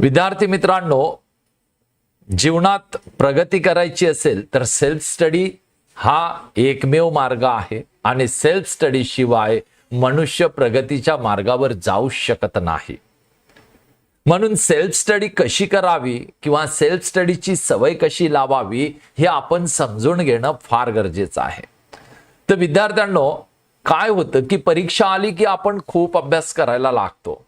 विद्यार्थी मित्रांनो जीवनात प्रगती करायची असेल तर सेल्फ स्टडी हा एकमेव मार्ग आहे आणि सेल्फ स्टडी शिवाय मनुष्य प्रगतीच्या मार्गावर जाऊ शकत नाही. म्हणून सेल्फ स्टडी कशी करावी किंवा सेल्फ स्टडीची सवय कशी लावावी हे आपण समजून घेणं फार गरजेचं आहे. तर विद्यार्थ्यांनो काय होतं की परीक्षा आली की आपण खूप अभ्यास करायला लागतो.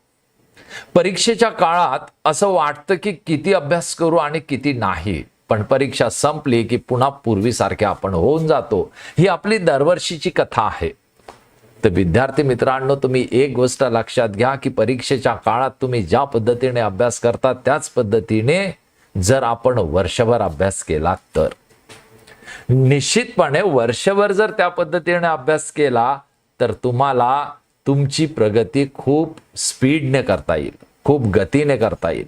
परीक्षेच्या काळात असं वाटतं की किती अभ्यास करू आणि किती नाही. पण परीक्षा संपली की पुन्हा पूर्वीसारखे आपण होऊन जातो. ही आपली दरवर्षीची कथा आहे. तर विद्यार्थी मित्रांनो तुम्ही एक गोष्ट लक्षात घ्या की परीक्षेच्या काळात तुम्ही ज्या पद्धतीने अभ्यास करता त्याच पद्धतीने जर आपण वर्षभर अभ्यास केला तर. निश्चितपणे वर्षभर जर त्या पद्धतीने अभ्यास केला तर तुम्हाला तुमची प्रगती खूप स्पीडने करता येईल खूप गतीने करता येईल.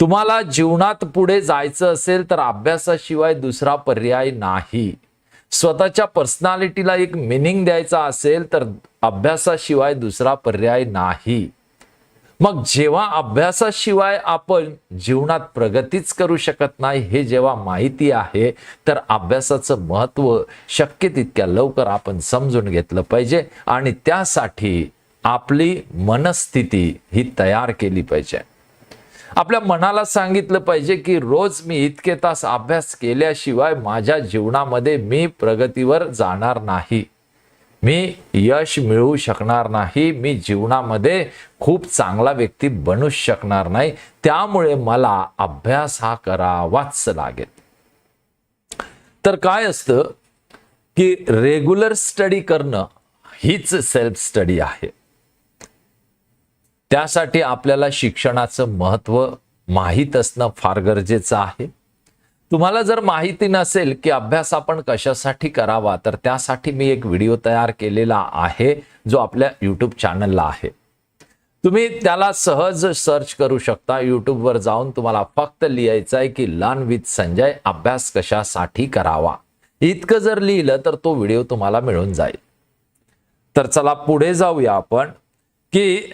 तुम्हाला जीवनात पुढे जायचं असेल तर अभ्यासाशिवाय दुसरा पर्याय नाही. स्वतःच्या पर्सनॅलिटीला एक मिनिंग द्यायचा असेल तर अभ्यासाशिवाय दुसरा पर्याय नाही. मग जेव्हा अभ्यासाशिवाय आपण जीवनात प्रगतीच करू शकत नाही हे जेव्हा माहिती आहे तर अभ्यासाचं महत्त्व शक्य तितक्या लवकर आपण समजून घेतलं पाहिजे आणि त्यासाठी आपली मनस्थिती ही तयार केली पाहिजे. आपल्या मनाला सांगितलं पाहिजे की रोज मी इतके तास अभ्यास केल्याशिवाय माझ्या जीवनामध्ये मी प्रगतीवर जाणार नाही. मी यश मिळवू शकणार नाही मी जीवनामध्ये खूप चांगला व्यक्ती बनू शकणार नाही त्यामुळे मला अभ्यास हा करावाच लागेल. तर काय असतं की रेग्युलर स्टडी करणं हीच सेल्फ स्टडी आहे. त्यासाठी आपल्याला शिक्षणाचं महत्त्व माहीत असणं फार गरजेचं आहे. तुम्हाला जर माहिती नसेल की अभ्यास आपण कशासाठी करावा तर त्यासाठी मी एक व्हिडिओ तयार केलेला आहे जो आपल्या यूट्यूब चॅनलला आहे. तुम्ही त्याला सहज सर्च करू शकता. युट्यूबवर जाऊन तुम्हाला फक्त लिहायचं आहे की लर्न विथ संजय अभ्यास कशासाठी करावा. इतकं जर लिहिलं तर तो व्हिडिओ तुम्हाला मिळून जाईल. तर चला पुढे जाऊया आपण की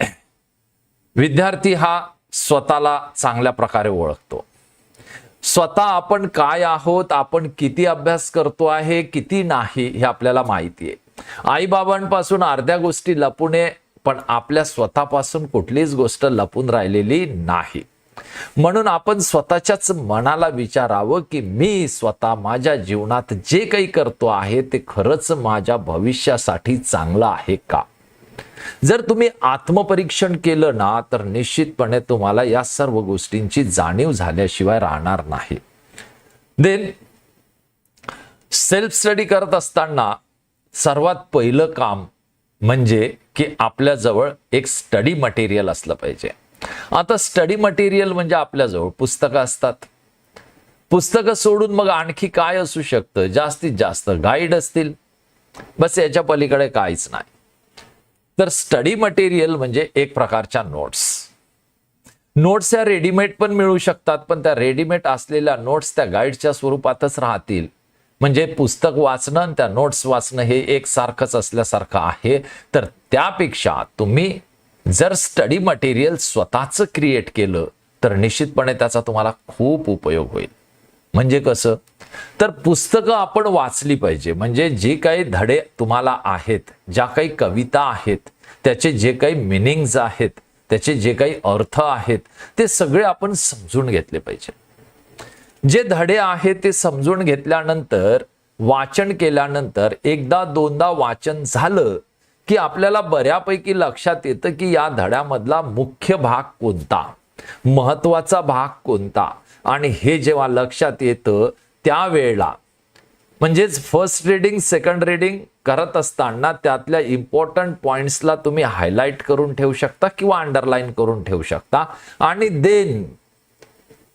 विद्यार्थी हा स्वतःला चांगल्या प्रकारे ओळखतो. स्वतः आपण काय आहोत आपण किती अभ्यास करतो आहे किती नाही हे आपल्याला माहिती आहे. आईबाबांपासून अर्ध्या गोष्टी लपूने पण आपल्या स्वतःपासून कुठलीच गोष्ट लपून राहिलेली नाही. म्हणून आपण स्वतःच्याच मनाला विचारावं की मी स्वतः माझ्या जीवनात जे काही करतो आहे ते खरंच माझ्या भविष्यासाठी चांगलं आहे का? जर तुम्ही आत्मपरीक्षण केलं ना तर निश्चितपणे तुम्हाला या सर्व गोष्टींची जाणीव झाल्याशिवाय राहणार नाही. देन सेल्फ स्टडी करत असताना सर्वात पहिलं काम म्हणजे की आपल्याजवळ एक स्टडी मटेरियल असलं पाहिजे. आता स्टडी मटेरियल म्हणजे आपल्याजवळ पुस्तकं असतात. पुस्तकं सोडून मग आणखी काय असू शकतं? जास्तीत जास्त गाईड असतील. बस याच्या पलीकडे काहीच नाही. तर स्टडी मटेरियल म्हणजे एक प्रकारच्या नोट्स. नोट्स या रेडीमेड पण मिळू शकतात पण त्या रेडीमेड असलेल्या नोट्स त्या गाईडच्या स्वरूपातच राहतील. म्हणजे पुस्तक वाचणं आणि त्या नोट्स वाचणं हे एकसारखंच असल्यासारखं आहे. तर त्यापेक्षा तुम्ही जर स्टडी मटेरियल स्वतःचं क्रिएट केलं तर निश्चितपणे त्याचा तुम्हाला खूप उपयोग होईल. म्हणजे कसं? तर पुस्तकं आपण वाचली पाहिजे. म्हणजे जे काही धडे तुम्हाला आहेत ज्या काही कविता आहेत त्याचे जे काही मिनिंग्ज आहेत त्याचे जे काही अर्थ आहेत ते सगळे आपण समजून घेतले पाहिजे. जे धडे आहेत ते समजून घेतल्यानंतर वाचन केल्यानंतर एकदा दोनदा वाचन झालं की आपल्याला बऱ्यापैकी लक्षात येतं की या धड्यामधला मुख्य भाग कोणता? महत्त्वाचा भाग कोणता? आणि हे जेव्हा लक्षात येतं त्यावेळेला म्हणजेच फर्स्ट रिडिंग सेकंड रिडिंग करत असताना त्यातल्या इम्पॉर्टंट पॉइंट्सला तुम्ही हायलाईट करून ठेवू शकता किंवा अंडरलाईन करून ठेवू शकता. आणि देन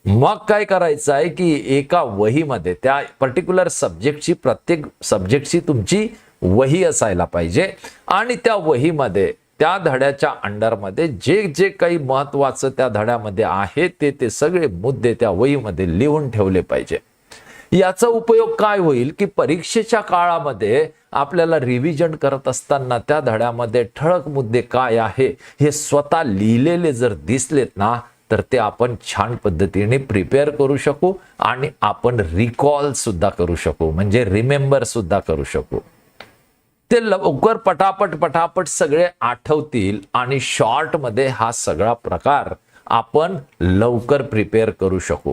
मग काय करायचं आहे की एका वहीमध्ये त्या पर्टिक्युलर सब्जेक्टची प्रत्येक सब्जेक्टची तुमची वही असायला पाहिजे. आणि त्या वहीमध्ये त्या धड्याच्या अंडरमध्ये जे जे काही महत्वाचं त्या धड्यामध्ये आहे ते ते सगळे मुद्दे त्या वहीमध्ये लिहून ठेवले पाहिजे. याचा उपयोग काय होईल की परीक्षेच्या काळामध्ये आपल्याला रिव्हिजन करत असताना त्या धड्यामध्ये ठळक मुद्दे काय आहे हे स्वतः लिहिलेले जर दिसलेत ना तर ते आपण छान पद्धतीने प्रिपेअर करू शकू आणि आपण रिकॉल सुद्धा करू शकू म्हणजे रिमेंबर सुद्धा करू शकू. ते लवकर पटापट पटापट सगळे आठवतील आणि शॉर्टमध्ये हा सगळा प्रकार आपण लवकर प्रिपेअर करू शकू.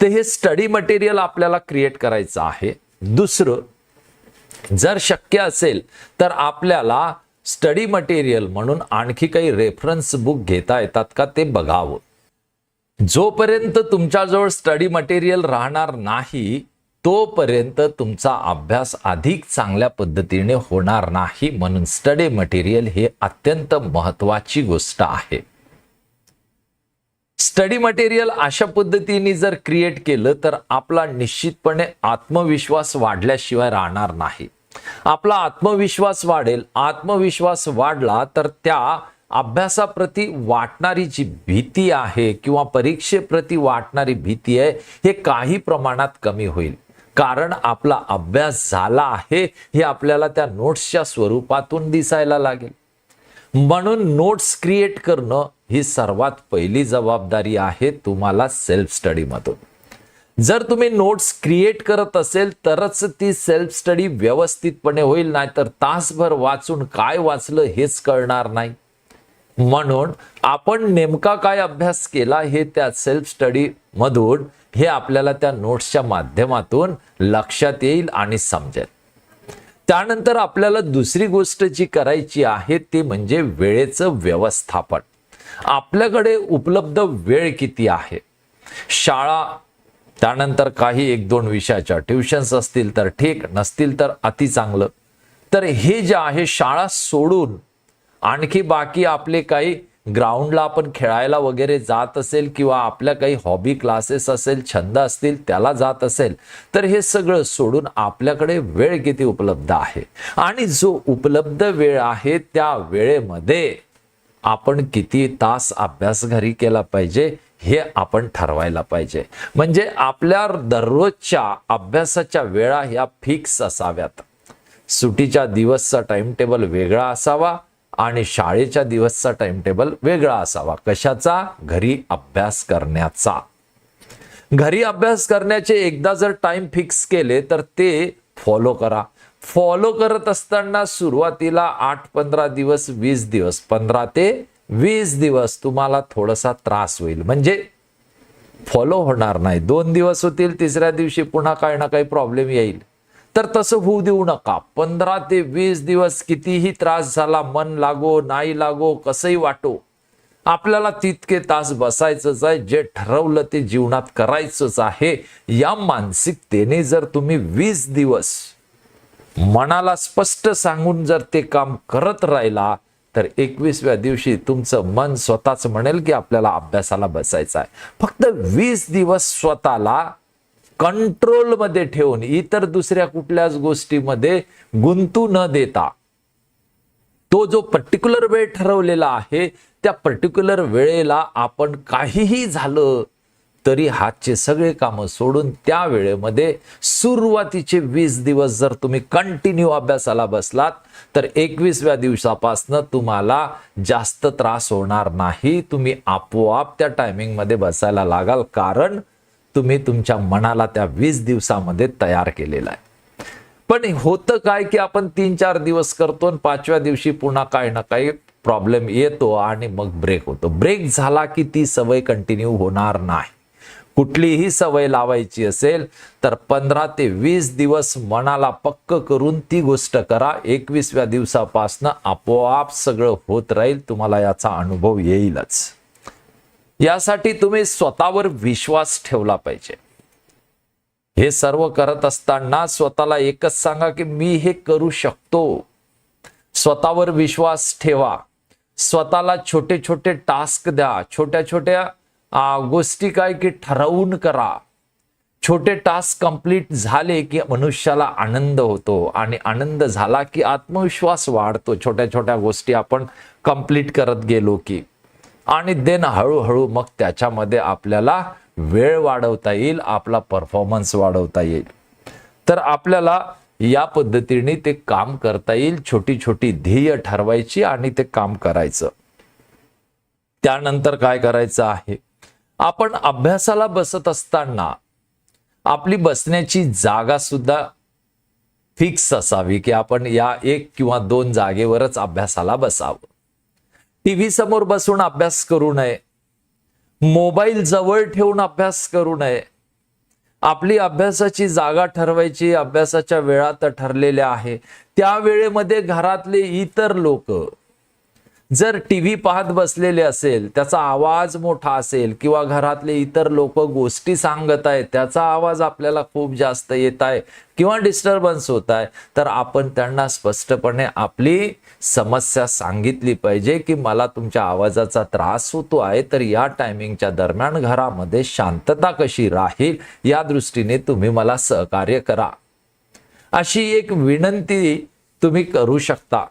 तर हे स्टडी मटेरियल आपल्याला क्रिएट करायचं आहे. दुसरं जर शक्य असेल तर आपल्याला स्टडी मटेरियल म्हणून आणखी काही रेफरन्स बुक घेता येतात का ते बघावं. जोपर्यंत तुमच्याजवळ स्टडी मटेरियल राहणार नाही तोपर्यंत तुमचा अभ्यास अधिक चांगल्या पद्धतीने होणार नाही म्हणून स्टडी मटेरियल हे अत्यंत महत्वाची गोष्ट आहे. स्टडी मटेरियल अशा पद्धतीने जर क्रिएट केलं तर आपला निश्चितपणे आत्मविश्वास वाढल्याशिवाय राहणार नाही. आपला आत्मविश्वास वाढेल. आत्मविश्वास वाढला तर त्या अभ्यासाप्रती वाटणारी जी भीती आहे किंवा परीक्षेप्रती वाटणारी भीती आहे हे काही प्रमाणात कमी होईल. कारण आपला अभ्यास झाला आहे हे आपल्याला त्या नोट्सच्या स्वरूपातून दिसायला लागेल. म्हणून नोट्स क्रिएट करणं ही सर्वात पहिली जबाबदारी आहे तुम्हाला सेल्फ स्टडीमधून जर तुम्ही नोट्स क्रिएट करत असेल तरच ती सेल्फ स्टडी व्यवस्थितपणे होईल नाहीतर तासभर वाचून काय वाचलं हेच कळणार नाही. म्हणून आपण नेमका काय अभ्यास केला हे त्या सेल्फ स्टडी मधून हे आपल्याला त्या नोट्सच्या माध्यमातून लक्षात येईल आणि समजेल. त्यानंतर आपल्याला दुसरी गोष्ट जी करायची आहे ते म्हणजे वेळेचं व्यवस्थापन. आपल्याकडे उपलब्ध वेळ किती आहे? शाळा त्यानंतर काही एक दोन विषयाच्या ट्युशन्स असतील तर ठीक नसतील तर अति चांगलं. तर हे जे आहे शाळा सोडून आणखी बाकी आपले काही ग्राउंडला आपण खेळायला वगैरे जात असेल किंवा आपल्या काही हॉबी क्लासेस असेल छंद असतील त्याला जात असेल तर हे सगळं सोडून आपल्याकडे वेळ किती उपलब्ध आहे? आणि जो उपलब्ध वेळ आहे त्या वेळेमध्ये आपण किती तास अभ्यास घरी केला पाहिजे हे आपण ठरवायला पाहिजे. म्हणजे आपल्या दररोजच्या अभ्यासाच्या वेळा ह्या फिक्स असाव्यात. सुटीच्या दिवसचा टाइम टेबल वेगळा असावा आणि शाळेच्या दिवसचा टाइम टेबल वेगळा असावा. कशाचा? घरी अभ्यास करण्याचा. घरी अभ्यास करण्याचे एकदा जर टाइम फिक्स केले तर ते फॉलो करा. फॉलो करत असताना सुरुवातीला आठ पंधरा दिवस वीस दिवस पंधरा ते वीस दिवस तुम्हाला थोडासा त्रास होईल. म्हणजे फॉलो होणार नाही. दोन दिवस होतील तिसऱ्या दिवशी पुन्हा काही ना काही प्रॉब्लेम येईल. तर तसं होऊ देऊ नका. पंधरा ते वीस दिवस कितीही त्रास झाला मन लागो नाही लागो कसंही वाटो आपल्याला तितके तास बसायचंच आहे. जे ठरवलं ते जीवनात करायचंच आहे. या मानसिकतेने जर तुम्ही वीस दिवस मनाला स्पष्ट सांगून जर ते काम करत राहिला तर एकवीसव्या दिवशी तुमचं मन स्वतःच म्हणेल की आपल्याला अभ्यासाला बसायचं आहे. फक्त वीस दिवस स्वतःला कंट्रोलमध्ये ठेवून इतर दुसऱ्या कुठल्याच गोष्टीमध्ये गुंतू न देता तो जो पर्टिक्युलर वेळ ठरवलेला आहे त्या पर्टिक्युलर वेळेला आपण काहीही झालं तरी हातचे सगळे कामं सोडून त्या वेळेमध्ये सुरुवातीचे वीस दिवस जर तुम्ही कंटिन्यू अभ्यासाला बसलात तर एकवीसव्या दिवसापासनं तुम्हाला जास्त त्रास होणार नाही. तुम्ही आपोआप त्या टायमिंगमध्ये बसायला लागाल. कारण तुम्ही तुमच्या मनाला त्या वीस दिवसामध्ये तयार केलेला आहे. पण होतं काय की आपण तीन चार दिवस करतो आणि पाचव्या दिवशी पुन्हा काही ना काही प्रॉब्लेम येतो आणि मग ब्रेक होतो. ब्रेक झाला की ती सवय कंटिन्यू होणार नाही. कुठलीही सवय लावायची असेल तर पंधरा ते वीस दिवस मनाला पक्क करून ती गोष्ट करा. एकवीसव्या दिवसापासनं आपोआप सगळं होत राहील तुम्हाला याचा अनुभव येईलच. यासाठी तुम्ही स्वतःवर विश्वास ठेवला पाहिजे. हे सर्व करत असताना स्वतःला एकच सांगा की मी हे करू शकतो. स्वतःवर विश्वास ठेवा. स्वतःला छोटे छोटे टास्क द्या. छोट्या छोट्या गोष्टी काय की ठरवून करा. छोटे टास्क कंप्लीट झाले की मनुष्याला आनंद होतो आणि आनंद झाला की आत्मविश्वास वाढतो. छोट्या छोट्या गोष्टी आपण कंप्लीट करत गेलो की. आणि देन हळूहळू मग त्याच्यामध्ये आपल्याला वेळ वाढवता येईल आपला परफॉर्मन्स वाढवता येईल. तर आपल्याला या पद्धतीने ते काम करता येईल छोटी छोटी ध्येय ठरवायची आणि ते काम करायचं. त्यानंतर काय करायचं आहे? आपण अभ्यासाला बसत असताना आपली बसण्याची जागा सुद्धा फिक्स असावी की आपण या एक किंवा दोन जागेवरच अभ्यासाला बसावं. टीव्ही समोर बसून अभ्यास करू नये. मोबाईल जवळ ठेवून अभ्यास करू नये. आपली अभ्यासाची जागा ठरवायची अभ्यासाच्या वेळा तर ठरलेल्या आहे. त्या वेळेमध्ये घरातले इतर लोक जर टीव्ही पाहत बसलेले असेल त्याचा आवाज मोठा असेल किंवा घरातले इतर लोक गोष्टी सांगत आहेत त्याचा आवाज आपल्याला खूप जास्त येत आहे किंवा डिस्टर्बन्स होत आहे तर आपण त्यांना स्पष्टपणे आपली समस्या सांगितली पाहिजे की मला तुमच्या आवाजाचा त्रास होतो आहे तर या टायमिंगच्या दरम्यान घरामध्ये शांतता कशी राहील या दृष्टीने तुम्ही मला सहकार्य करा. अशी एक विनंती तुम्ही करू शकता.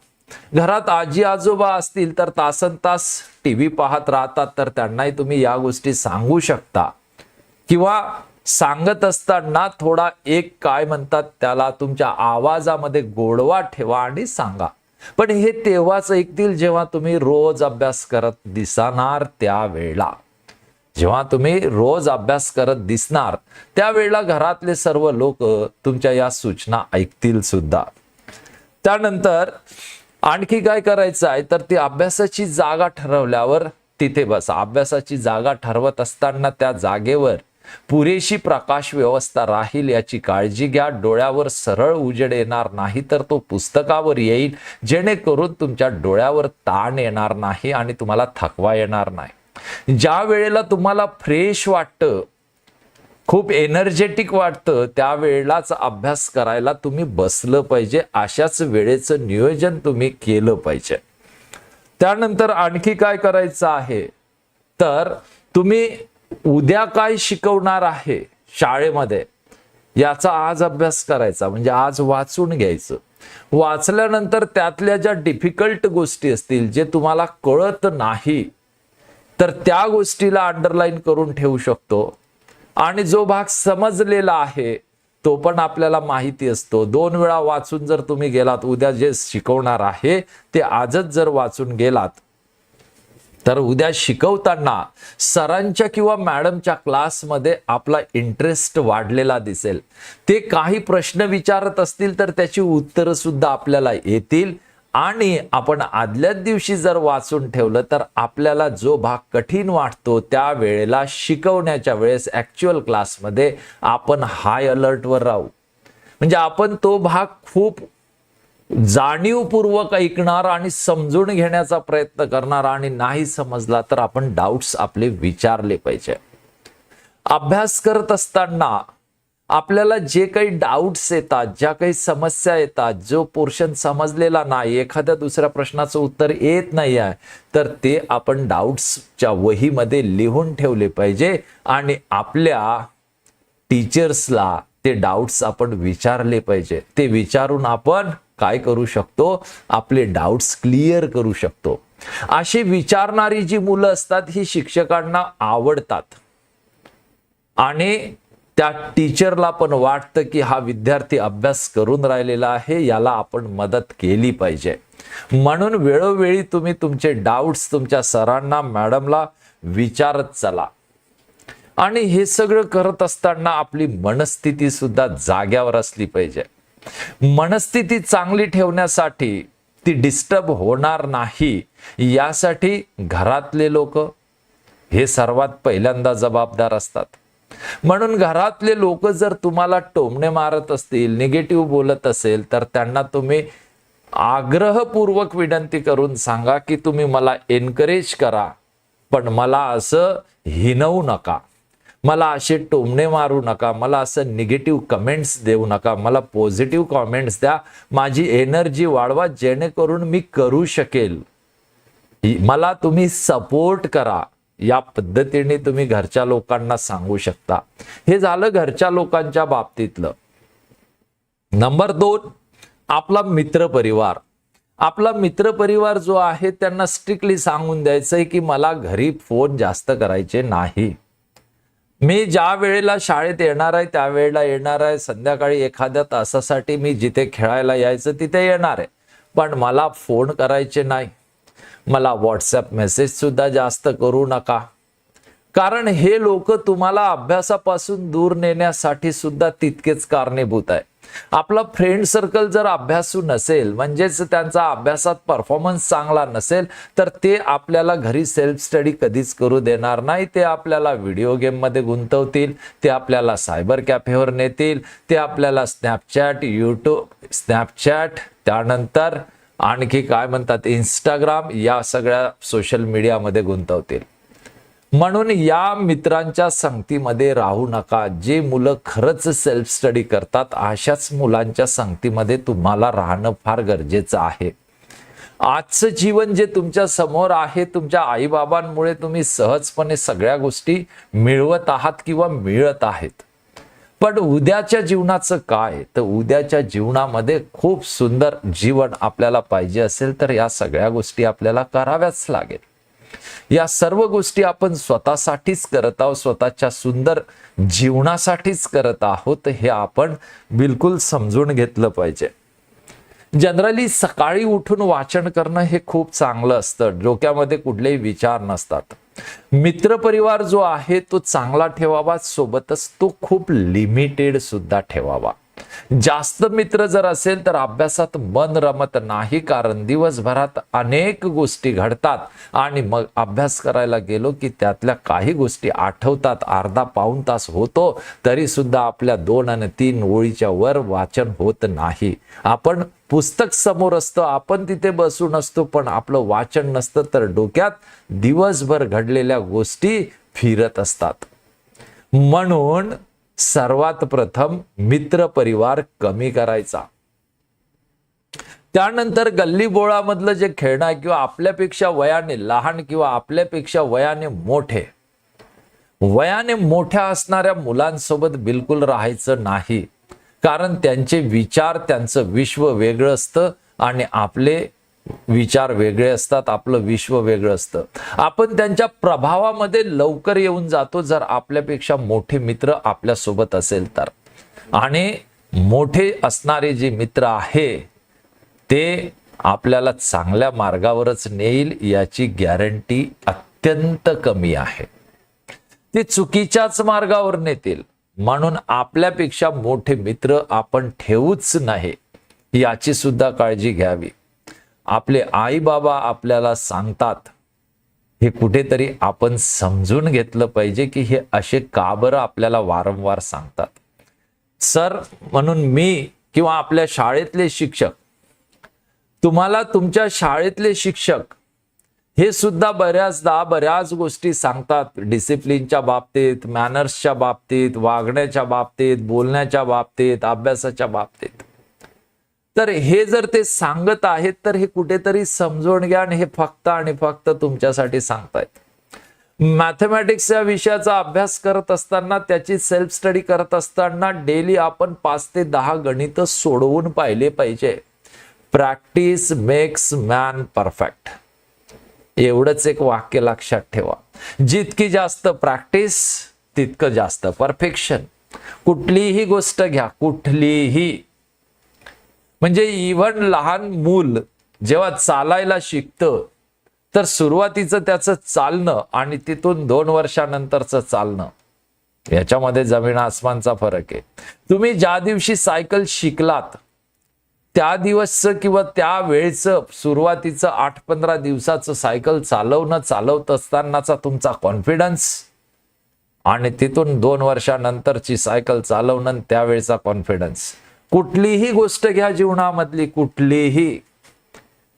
घरात आजी आजोबा असतील तर तासन तास टी व्ही पाहत राहतात तर त्यांनाही तुम्ही या गोष्टी सांगू शकता. किंवा सांगत असताना थोडा एक काय म्हणतात त्याला तुमच्या आवाजामध्ये गोडवा ठेवा आणि सांगा. पण हे तेव्हाच ऐकतील जेव्हा तुम्ही रोज अभ्यास करत दिसणार त्यावेळेला. जेव्हा तुम्ही रोज अभ्यास करत दिसणार त्यावेळेला घरातले सर्व लोक तुमच्या या सूचना ऐकतील सुद्धा. त्यानंतर आणखी काय करायचं आहे? तर ती अभ्यासाची जागा ठरवल्यावर तिथे बसा. अभ्यासाची जागा ठरवत असताना त्या जागेवर पुरेशी प्रकाश व्यवस्था राहील याची काळजी घ्या. डोळ्यावर सरळ उजेड येणार नाही तर तो पुस्तकावर येईल जेणेकरून तुमच्या डोळ्यावर ताण येणार नाही आणि तुम्हाला थकवा येणार नाही. ज्या वेळेला तुम्हाला फ्रेश वाटतं खूप एनर्जेटिक वाटतं त्यावेळेलाच अभ्यास करायला तुम्ही बसलं पाहिजे. अशाच वेळेचं नियोजन तुम्ही केलं पाहिजे. त्यानंतर आणखी काय करायचं आहे? तर तुम्ही उद्या काय शिकवणार आहे शाळेमध्ये? याचा आज अभ्यास करायचा म्हणजे आज वाचून घ्यायचं. वाचल्यानंतर त्यातल्या ज्या डिफिकल्ट गोष्टी असतील जे तुम्हाला कळत नाही तर त्या गोष्टीला अंडरलाईन करून ठेवू शकतो. आणि जो भाग समजलेला आहे तो पण आपल्याला माहिती असतो. दोन वेळा वाचून जर तुम्ही गेलात उद्या जे शिकवणार आहे ते आजच जर वाचून गेलात तर उद्या शिकवताना सरांच्या किंवा मॅडमच्या क्लासमध्ये आपला इंटरेस्ट वाढलेला दिसेल. ते काही प्रश्न विचारत असतील तर त्याची उत्तरं सुद्धा आपल्याला येतील. आणि आपण आदल्याच दिवशी जर वाचून ठेवलं तर आपल्याला जो भाग कठीण वाटतो त्या वेळेला शिकवण्याच्या वेळेस ॲक्च्युअल क्लासमध्ये आपण हाय अलर्टवर राहू. म्हणजे आपण तो भाग खूप जाणीवपूर्वक ऐकणार आणि समजून घेण्याचा प्रयत्न करणार आणि नाही समजला तर आपण डाऊट्स आपले विचारले पाहिजे. अभ्यास करत असताना आपल्याला जे काही डाऊट्स येतात ज्या काही समस्या येतात जो पोर्शन समजलेला नाही एखाद्या दुसऱ्या प्रश्नाचं उत्तर येत नाही आहे तर ते आपण डाऊट्सच्या वहीमध्ये लिहून ठेवले पाहिजे आणि आपल्या टीचर्सला ते डाऊट्स आपण विचारले पाहिजे. ते विचारून आपण काय करू शकतो? आपले डाऊट्स क्लिअर करू शकतो. अशी विचारणारी जी मुलं असतात ही शिक्षकांना आवडतात. आणि त्या टीचरला पण वाटतं की हा विद्यार्थी अभ्यास करून राहिलेला आहे याला आपण मदत केली पाहिजे. म्हणून वेळोवेळी तुम्ही तुमचे डाऊट्स तुमच्या सरांना मॅडमला विचारत चला. आणि हे सगळं करत असताना आपली मनस्थिती सुद्धा जाग्यावर असली पाहिजे. मनस्थिती चांगली ठेवण्यासाठी ती डिस्टर्ब होणार नाही यासाठी घरातले लोक हे सर्वात पहिल्यांदा जबाबदार असतात. म्हणून घरातले लोक जर तुम्हाला टोमणे मारत असतील निगेटिव्ह बोलत असेल तर त्यांना तुम्ही आग्रहपूर्वक विनंती करून सांगा की तुम्ही मला एनकरेज करा. पण मला असं हिनवू नका. मला असे टोमणे मारू नका. मला असं निगेटिव्ह कमेंट्स देऊ नका. मला पॉझिटिव्ह कॉमेंट्स द्या. माझी एनर्जी वाढवा जेणेकरून मी करू शकेल. मला तुम्ही सपोर्ट करा. या पद्धतीने तुम्ही घरच्या लोकांना सांगू शकता. हे झालं घरच्या लोकांच्या बाबतीतलं. नंबर दोन आपला मित्र परिवार. आपला मित्र परिवार जो आहे त्यांना स्ट्रिक्टली सांगून द्यायचंय की मला घरी फोन जास्त करायचे नाही. मी ज्या वेळेला शाळेत येणार आहे त्यावेळेला येणार आहे. संध्याकाळी एखाद्या तासासाठी मी जिथे खेळायला यायचं तिथे येणार आहे. पण मला फोन करायचे नाही. मला व्हॉट्सअप मेसेज सुद्धा जास्त करू नका. कारण हे लोक तुम्हाला अभ्यासापासून दूर नेण्यासाठी सुद्धा तितकेच कारणीभूत आहे आपला फ्रेंड सर्कल जर अभ्यासू नसेल म्हणजेच त्यांचा अभ्यासात परफॉर्मन्स चांगला नसेल तर ते आपल्याला घरी सेल्फ स्टडी कधीच करू देणार नाही. ते आपल्याला व्हिडिओ गेममध्ये गुंतवतील ते आपल्याला सायबर कॅफेवर नेतील ते आपल्याला स्नॅपचॅट यूट्यूब स्नॅपचॅट त्यानंतर आणखी काय म्हणतात इंस्टाग्राम या सगळ्या सोशल मीडियामध्ये गुंतवतील. म्हणून या मित्रांच्या संगतीमध्ये राहू नका. जे मुलं खरंच सेल्फ स्टडी करतात अशाच मुलांच्या संगतीमध्ये तुम्हाला राहणं फार गरजेचं आहे. आजचं जीवन जे तुमच्यासमोर आहे तुमच्या आईबाबांमुळे तुम्ही सहजपणे सगळ्या गोष्टी मिळवत आहात किंवा मिळत आहेत. पण उद्याच्या जीवनाचं काय? तर उद्याच्या जीवनामध्ये खूप सुंदर जीवन आपल्याला पाहिजे असेल तर या सगळ्या गोष्टी आपल्याला कराव्याच लागेल. या सर्व गोष्टी आपण स्वतःसाठीच करत आहोत स्वतःच्या सुंदर जीवनासाठीच करत आहोत हे आपण बिलकुल समजून घेतलं पाहिजे. जनरली सकाळी उठून वाचन करणं हे खूप चांगलं असतं. डोक्यामध्ये कुठलेही विचार नसतात. मित्रपरिवार जो आहे तो चांगला ठेवावा सोबतच तो खूप लिमिटेड सुद्धा ठेवावा. जास्त मित्र जर असेल तर अभ्यासात मन रमत नाही कारण दिवसभरात अनेक गोष्टी घडतात. आणि मग अभ्यास करायला गेलो की त्यातल्या काही गोष्टी आठवतात. अर्धा पाऊन तास होतो तरी सुद्धा आपल्या दोन आणि तीन ओळीच्या वर वाचन होत नाही. आपण पुस्तक समोर असतं आपण तिथे बसून असतो पण आपलं वाचन नसतं तर डोक्यात दिवसभर घडलेल्या गोष्टी फिरत असतात. म्हणून सर्वात प्रथम मित्र परिवार कमी करायचा. त्यानंतर गल्ली बोळामधलं जे खेळणं आहे किंवा आपल्यापेक्षा वयाने लहान किंवा आपल्यापेक्षा वयाने मोठे वयाने मोठ्या असणाऱ्या मुलांसोबत बिलकुल राहायचं नाही. कारण त्यांचे विचार त्यांचं विश्व वेगळं असतं आणि आपले विचार वेगळे असतात आपलं विश्व वेगळं असतं. आपण त्यांच्या प्रभावामध्ये लवकर येऊन जातो जर आपल्यापेक्षा मोठे मित्र आपल्यासोबत असेल तर. आणि मोठे असणारे जे मित्र आहे ते आपल्याला चांगल्या मार्गावरच नेईल याची गॅरंटी अत्यंत कमी आहे. ते चुकीच्याच मार्गावर नेतील. म्हणून आपल्यापेक्षा मोठे मित्र आपण ठेवूच नाही याची सुद्धा काळजी घ्यावी. आपले आई बाबा आपल्याला सांगतात. हे कुठेतरी आपण समजून घेतलं पाहिजे की हे असे का बरं आपल्याला वारंवार सांगतात. सर म्हणून मी किंवा आपल्या शाळेतले शिक्षक तुम्हाला तुमच्या शाळेतले शिक्षक हे सुद्धा बऱ्याचदा बऱ्याच गोष्टी सांगतात. डिसिप्लिनच्या बाबतीत मॅनर्सच्या बाबतीत वागण्याच्या बाबतीत बोलण्याच्या बाबतीत अभ्यासाच्या बाबतीत. तर हे जर ते सांगत आहेत तर हे कुठेतरी समजून घ्या आणि हे फक्त आणि फक्त तुमच्यासाठी सांगतायत. मॅथमॅटिक्स या विषयाचा अभ्यास करत असताना त्याची सेल्फ स्टडी करत असताना डेली आपण पाच ते दहा गणित सोडवून पाहिले पाहिजे. प्रॅक्टिस मेक्स मॅन परफेक्ट एवढंच एक वाक्य लक्षात ठेवा. जितकी जास्त प्रॅक्टिस तितकं जास्त परफेक्शन कुठलीही गोष्ट घ्या कुठलीही म्हणजे इव्हन लहान मूल जेव्हा चालायला शिकतं तर सुरुवातीचं त्याचं चालणं आणि तिथून दोन वर्षानंतरचं चालणं याच्यामध्ये जमीन आसमानचा फरक आहे. तुम्ही ज्या दिवशी सायकल शिकलात त्या दिवसचं किंवा त्या वेळचं सुरुवातीचं आठ पंधरा दिवसाचं सायकल चालवणं चालवत असतानाचा तुमचा कॉन्फिडन्स आणि तिथून दोन वर्षानंतरची सायकल चालवणं त्यावेळचा कॉन्फिडन्स. कुठलीही गोष्ट घ्या जीवनामधली कुठलीही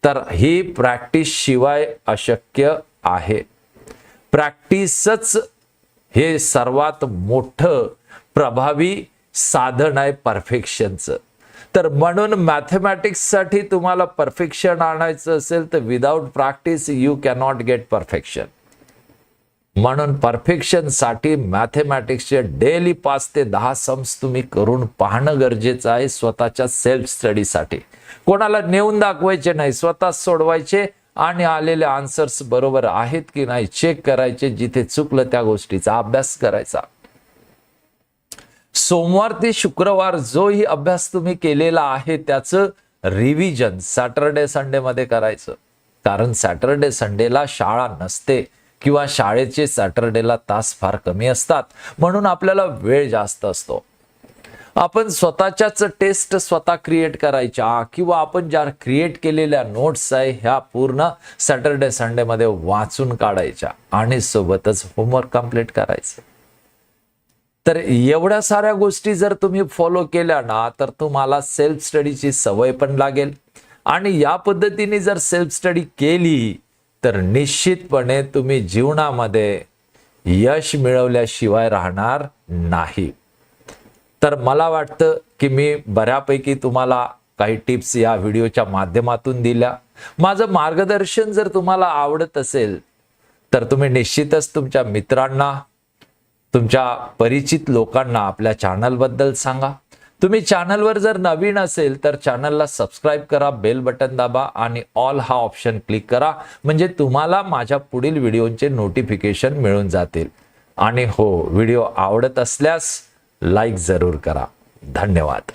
तर ही प्रॅक्टिस शिवाय अशक्य आहे. प्रॅक्टिसच हे सर्वात मोठं प्रभावी साधन आहे परफेक्शनचं. तर म्हणून मॅथमॅटिक्ससाठी तुम्हाला परफेक्शन आणायचं असेल तर without practice you cannot get perfection म्हणून परफेक्शनसाठी मॅथेमॅटिक्सचे डेली पाच ते दहा सम्स तुम्ही करून पाहणं गरजेचं आहे स्वतःच्या सेल्फ स्टडीसाठी. कोणाला नेऊन दाखवायचे नाही स्वतः सोडवायचे आणि आलेले आन्सर्स बरोबर आहेत की नाही चेक करायचे जिथे चुकलं त्या गोष्टीचा अभ्यास करायचा. सोमवार ते शुक्रवार जोही अभ्यास तुम्ही केलेला आहे त्याचं रिव्हिजन सॅटरडे संडे मध्ये करायचं. कारण सॅटरडे संडेला शाळा नसते. किंवा शाळेचे सॅटर्डेला तास फार कमी असतात म्हणून आपल्याला वेळ जास्त असतो. आपण स्वतःच्याच टेस्ट स्वतः क्रिएट करायच्या किंवा आपण ज्या क्रिएट केलेल्या नोट्स आहे ह्या पूर्ण सॅटर्डे संडेमध्ये वाचून काढायच्या आणि सोबतच होमवर्क कंप्लीट करायचं. तर एवढ्या साऱ्या गोष्टी जर तुम्ही फॉलो केल्या ना तर तुम्हाला सेल्फ स्टडीची सवय पण लागेल. आणि या पद्धतीने जर सेल्फ स्टडी केली तर निश्चितपणे तुम्ही जीवनामध्ये यश मिळवल्याशिवाय राहणार नाही. तर मला वाटतं की मी बऱ्यापैकी तुम्हाला काही टिप्स या व्हिडिओच्या माध्यमातून दिल्या. माझं मार्गदर्शन जर तुम्हाला आवडत असेल तर तुम्ही निश्चितच तुमच्या मित्रांना तुमच्या परिचित लोकांना आपल्या चॅनलबद्दल सांगा. तुम्ही चॅनलवर जर नवीन असेल तर चॅनलला सबस्क्राईब करा बेल बटन दाबा आणि ऑल हा ऑप्शन क्लिक करा. म्हणजे तुम्हाला माझ्या पुढील व्हिडिओचे नोटिफिकेशन मिळून जातील. आणि हो व्हिडिओ आवडत असल्यास लाईक जरूर करा. धन्यवाद.